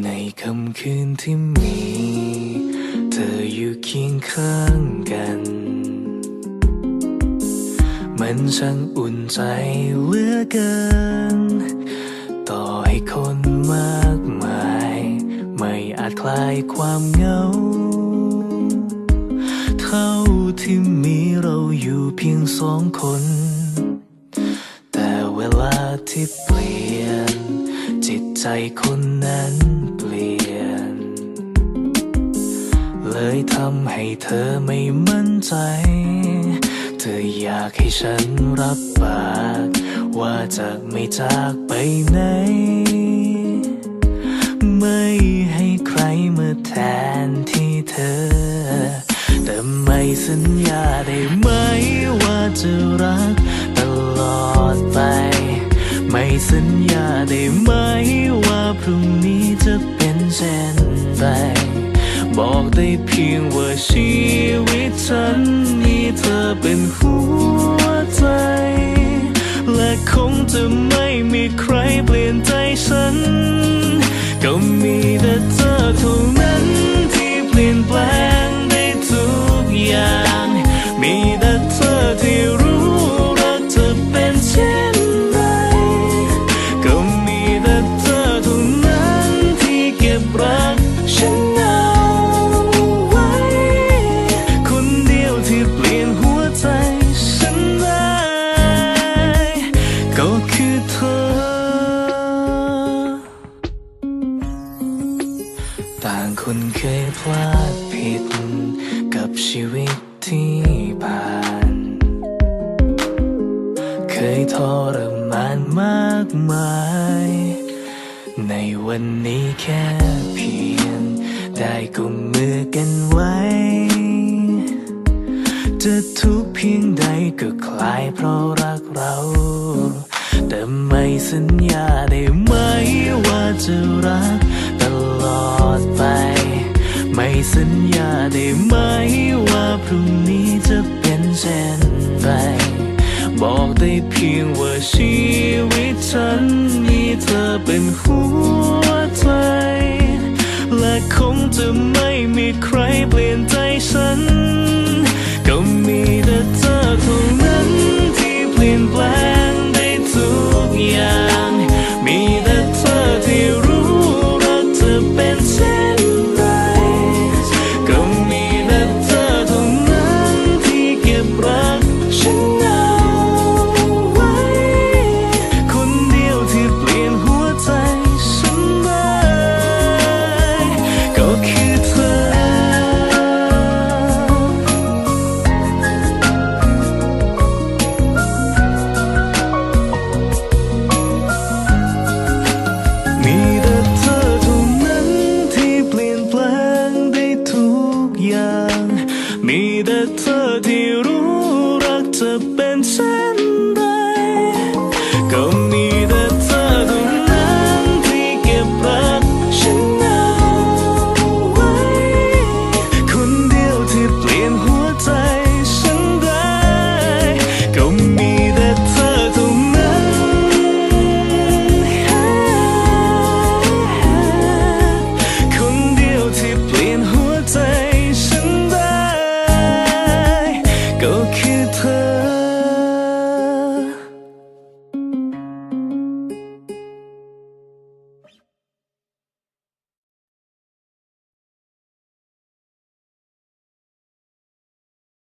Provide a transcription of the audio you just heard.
ในค่ำคืนที่มี เธออยู่เคียงข้างกัน มันช่างอุ่นใจเหลือเกิน ต่อให้คนมากมาย ไม่อาจคลายความเหงา เท่าที่มีเราอยู่เพียงสองคน แต่เวลาที่เปลี่ยน จิตใจคนนั้น ยทำให้เธอไม่มั่นใจ เธออยากให้ฉันรับปาก ว่าจะไม่จากไปไหน ไม่ให้ใครมาแทนที่เธอ แต่ไม่สัญญาได้ไหมว่าจะรักตลอดไป ไม่สัญญาได้ไหมว่าพรุ่งนี้จะเป็นเช่นไร บอกได้เพียงว่าชีวิตฉันมีเธอเป็นหัวใจ และคงจะไม่มีใครเปลี่ยนใจฉัน พลาดผิด กับชีวิตที่ผ่าน เคยทรมานมากมาย ในวันนี้แค่เพียง ได้กุมมือกันไว้ จะทุกเพียงใดก็คลายเพราะรักเรา แต่ไม่สัญญาได้ไหมว่าจะรัก ให้สัญญาได้ไหมว่าพรุ่งนี้จะเป็นเช่นไรบอกได้เพียงว่าชีวิตฉันมีเธอเป็นหัวใจ และคงจะ แต่เธอที่รู้รักเธเป็นเช่น